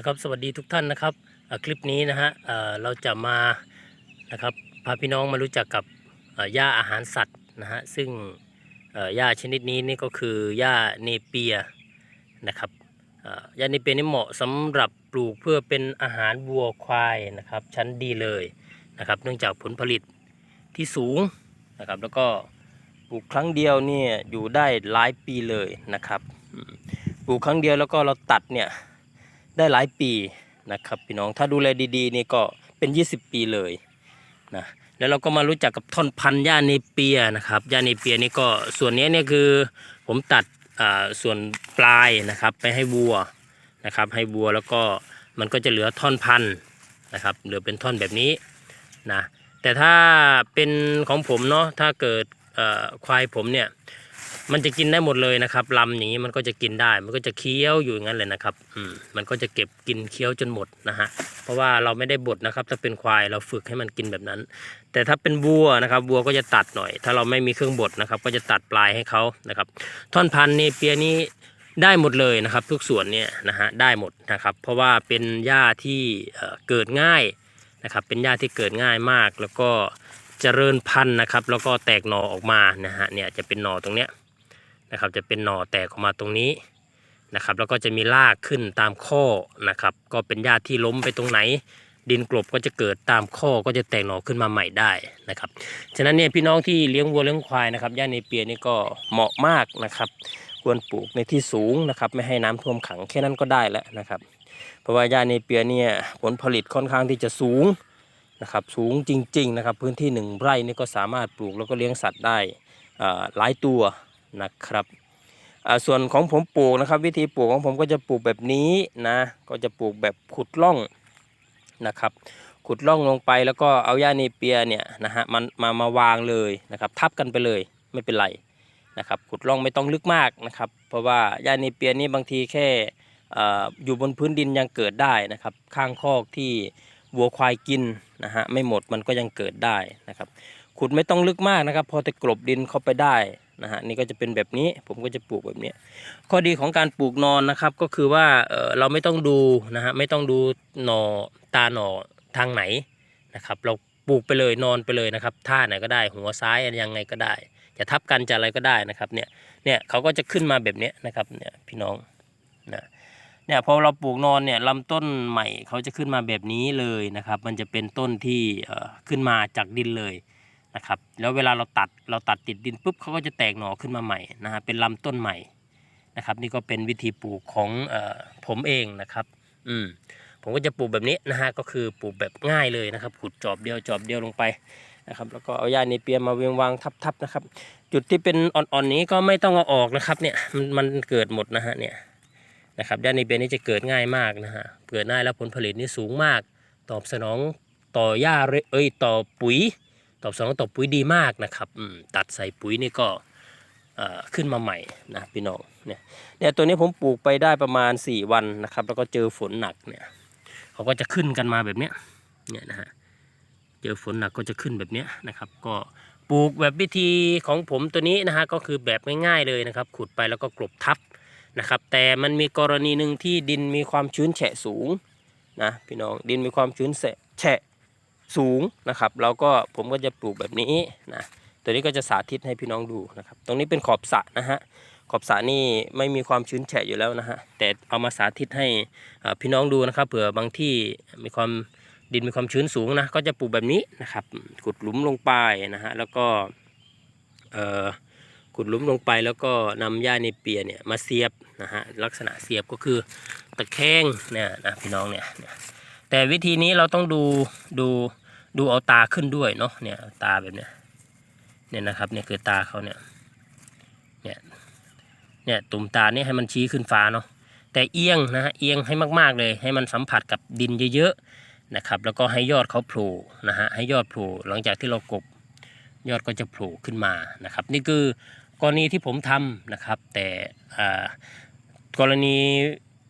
นะครับสวัสดีทุกท่านนะครับคลิปนี้นะฮะเราจะมานะครับพาพี่น้องมารู้จักกับหญ้าอาหารสัตว์นะฮะซึ่งหญ้าชนิดนี้นี่ก็คือหญ้าเนเปียนะครับหญ้าเนเปียนี่เหมาะสำหรับปลูกเพื่อเป็นอาหารวัวควายนะครับชั้นดีเลยนะครับเนื่องจากผลผลิตที่สูงนะครับแล้วก็ปลูกครั้งเดียวเนี่ยอยู่ได้หลายปีเลยนะครับปลูกครั้งเดียวแล้วก็เราตัดเนี่ย ได้หลายปีนะครับพี่น้องถ้าดูแลดีๆนี่ก็เป็น 20 ปีเลยนะแล้วเราก็มารู้จักกับท่อนพันธุ์หญ้าเนเปียนะครับหญ้าเนเปียนี่ก็ส่วนนี้เนี่ยคือผมตัดอ่าส่วนปลายนะครับไปให้วัวนะครับ ให้วัวแล้วก็มันก็จะเหลือท่อนพันธุ์นะครับ เหลือเป็นท่อนแบบนี้นะแต่ถ้าเป็นของผมเนาะถ้าเกิดควายผมเนี่ย มันจะกินได้หมดเลยนะครับลำอย่างนี้มันก็จะกินได้ มันก็จะเคี้ยวอยู่อย่างนั้นเลยนะครับอืมมันก็จะเก็บกินเคี้ยวจนหมดนะฮะเพราะว่าเราไม่ได้บดนะครับ ถ้าเป็นควายเราฝึกให้มันกินแบบนั้น แต่ถ้าเป็นวัวนะครับวัวก็จะตัดหน่อย ถ้าเราไม่มีเครื่องบดนะครับ ก็จะตัดปลายให้เขานะครับ ท่อนพันธุ์นี่เปียนี้ได้หมดเลยนะครับ ทุกส่วนเนี่ยนะฮะได้หมดนะครับ เพราะว่าเป็นหญ้าที่เอ่อเกิดง่ายนะครับ เป็นหญ้าที่เกิดง่ายมาก แล้วก็เจริญพันธุ์นะครับ แล้วก็แตกหน่อออกมานะฮะเนี่ยจะเป็นหน่อตรงเนี้ย นะครับ จะเป็นหน่อแตกออกมาตรงนี้นะครับ แล้วก็จะมีรากขึ้นตามข้อนะครับ ก็เป็นหญ้าที่ล้มไปตรงไหน ดินกลบก็จะเกิดตามข้อก็จะแตกหน่อขึ้นมาใหม่ได้นะครับฉะนั้นเนี่ยพี่น้องที่เลี้ยงวัวเลี้ยงควายนะครับหญ้าเนเปียนี่ก็เหมาะมากนะครับ ควรปลูกในที่สูงนะครับ ไม่ให้น้ำท่วมขังแค่นั้นก็ได้แล้วนะครับ เพราะว่าหญ้าเนเปียเนี่ยผลผลิตค่อนข้างที่จะสูงนะครับสูงจริงๆนะครับพื้นที่หนึ่งไร่นี่ก็สามารถปลูกแล้วก็เลี้ยงสัตว์ได้หลายตัว นะครับส่วนของผมปลูกนะครับ วิธีปลูกของผมก็จะปลูกแบบนี้นะ ก็จะปลูกแบบขุดร่องนะครับ ขุดร่องลงไปแล้วก็เอาหญ้าเนเปียเนี่ยนะฮะมันมามาวางเลยนะครับ ทับกันไปเลยไม่เป็นไรนะครับ ขุดร่องไม่ต้องลึกมากนะครับ เพราะว่าหญ้าเนเปียนี่บางทีแค่ออยู่บนพื้นดินยังเกิดได้นะครับ ข้างคอกที่วัวควายกินนะฮะไม่หมดมันก็ยังเกิดได้นะครับ ขุดไม่ต้องลึกมากนะครับ พอจะกลบดินเข้าไปได้ นะฮะนี่ก็จะเป็นแบบนี้ผมก็จะปลูกแบบนี้ ข้อดีของการปลูกนอนนะครับก็คือว่าเออเราไม่ต้องดูนะฮะไม่ต้องดูหน่อตาหน่อทางไหนนะครับ เราปลูกไปเลยนอนไปเลยนะครับท่าไหนก็ได้หัวซ้ายยังไงก็ได้ จะทับกันจะอะไรก็ได้นะครับเนี่ยเนี่ยเขาก็จะขึ้นมาแบบนี้นะครับเนี่ยพี่น้องนะเนี่ยพอเราปลูกนอนเนี่ยลำต้นใหม่เขาจะขึ้นมาแบบนี้เลยนะครับ มันจะเป็นต้นที่ขึ้นมาจากดินเลย นะครับแล้วเวลาเราตัดเราตัดติดดินปุ๊บเขาก็จะแตกหน่อขึ้นมาใหม่นะฮะเป็นลำต้นใหม่นะครับ นี่ก็เป็นวิธีปลูกของออผมเองนะครับ อืมผมก็จะปลูกแบบนี้นะฮะก็คือปลูกแบบง่ายเลยนะครับขุดจอบเดียวจอบเดียวลงไปนะครับ แล้วก็เอาหญ้าเนเปียมาเวียงวางทับๆนะครับ จุดที่เป็นอ่อนๆนี้ก็ไม่ต้องเอาออกนะครับ เนี่ยมันมันเกิดหมดนะฮะเนี่ยนะครับหญ้าเนเปียนี่จะเกิดง่ายมากนะฮะเกิดง่ายแล้วผลผลิตนี่สูงมาก ตอบสนองต่อหญ้าเอ้ยต่อปุ๋ย ตอบสนองต่อปุ๋ยดีมากนะครับตัดใส่ปุ๋ยนี่ก็ขึ้นมาใหม่นะพี่น้องเนี่ยเนี่ยตัวนี้ผมปลูกไปได้ประมาณ 4 วันนะครับ แล้วก็เจอฝนหนักเนี่ยเขาก็จะขึ้นกันมาแบบเนี้ยเนี่ยนะฮะเจอฝนหนักก็จะขึ้นแบบเนี้ยนะครับ ก็ปลูกแบบวิธีของผมตัวนี้นะฮะก็คือแบบง่ายๆเลยนะครับ ขุดไปแล้วก็กลบทับนะครับ แต่มันมีกรณีหนึ่งที่ดินมีความชื้นแฉะสูงนะพี่น้องดินมีความชื้นแฉะ สูงนะครับเราก็ผมก็จะปลูกแบบนี้นะตัวนี้ก็จะสาธิตให้พี่น้องดูนะครับ ตรงนี้เป็นขอบสระนะฮะขอบสระนี่ไม่มีความชื้นแฉะอยู่แล้วนะฮะแต่เอามาสาธิตให้พี่น้องดูนะครับเผื่อบางที่มีความดินมีความชื้นสูงนะก็จะปลูกแบบนี้นะครับขุดหลุมลงไปนะฮะแล้วก็เออขุดหลุมลงไปแล้วก็นำหญ้าเนเปียเนี่ยมาเสียบนะฮะลักษณะเสียบก็คือตะแคงเนี่ยนะพี่น้องเนี่ย แต่วิธีนี้เราต้องดูดูดูเอาตาขึ้นด้วยเนาะเนี่ยตาแบบเนี้ยเนี่ยนะครับเนี่ยคือตาเขาเนี่ยเนี่ยเนี่ยตุ่มตาเนี่ยให้มันชี้ขึ้นฟ้าเนาะแต่เอียงนะฮะเอียงให้มากๆเลย ให้มันสัมผัสกับดินเยอะๆนะครับ แล้วก็ให้ยอดเขาโผล่นะฮะให้ยอดโผล่หลังจากที่เรากบยอดก็จะโผล่ขึ้นมานะครับ นี่คือกรณีที่ผมทำนะครับ แต่อ่ากรณี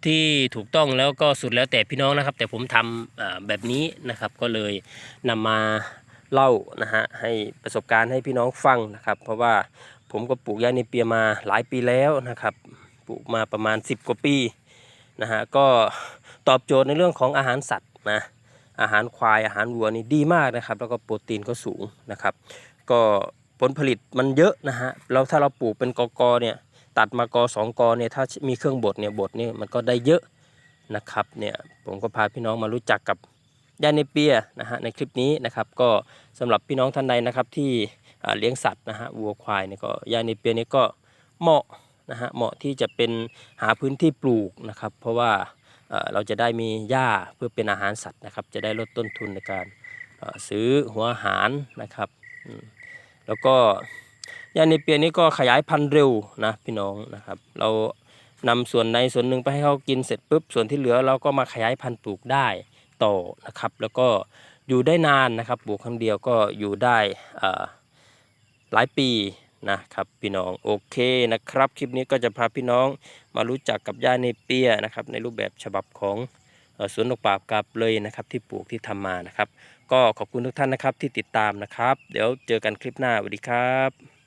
ที่ถูกต้องแล้วก็สุดแล้วแต่พี่น้องนะครับ แต่ผมทำแบบนี้นะครับก็เลยนำมาเล่านะฮะให้ประสบการณ์ให้พี่น้องฟังนะครับ เพราะว่าผมก็ปลูกยาเนเปียมาหลายปีแล้วนะครับ ปลูกมาประมาณ 10 กว่าปีนะฮะก็ตอบโจทย์ในเรื่องของอาหารสัตว์นะอาหารควายอาหารวัวนี่ดีมากนะครับ แล้วก็โปรตีนก็สูงนะครับ ก็ผลผลิตมันเยอะนะฮะแล้วถ้าเราปลูกเป็นกอกอเนี่ย ตัดมากอสองกอเนี่ยถ้ามีเครื่องบดเนี่ยบดเนี่ยมันก็ได้เยอะนะครับเนี่ยผมก็พาพี่น้องมารู้จักกับยาเนเปียนะฮะในคลิปนี้นะครับก็สำหรับพี่น้องท่านใดนะครับที่เลี้ยงสัตว์นะฮะวัวควายเนี่ยก็ยาเนเปียเนี่ยก็เหมาะนะฮะเหมาะที่จะเป็นหาพื้นที่ปลูกนะครับเพราะว่าเราจะได้มีหญ้าเพื่อเป็นอาหารสัตว์นะครับ จะได้ลดต้นทุนในการซื้อหัวอาหารนะครับ แล้วก็ ยาเนเปียนี่ก็ขยายพันธุ์เร็วนะพี่น้องนะครับ เรานำส่วนในส่วนหนึ่งไปให้เขากินเสร็จปุ๊บส่วนที่เหลือเราก็มาขยายพันธุ์ปลูกได้ต่อนะครับ แล้วก็อยู่ได้นานนะครับปลูกครั้งเดียวก็อยู่ได้หลายปีนะครับพี่น้องโอเคนะครับ คลิปนี้ก็จะพาพี่น้องมารู้จักกับยาเนเปียนะครับในรูปแบบฉบับของสวนนกปราบกับเลยนะครับที่ปลูกที่ทำมานะครับ ก็ขอบคุณทุกท่านนะครับที่ติดตามนะครับ เดี๋ยวเจอกันคลิปหน้าสวัสดีครับ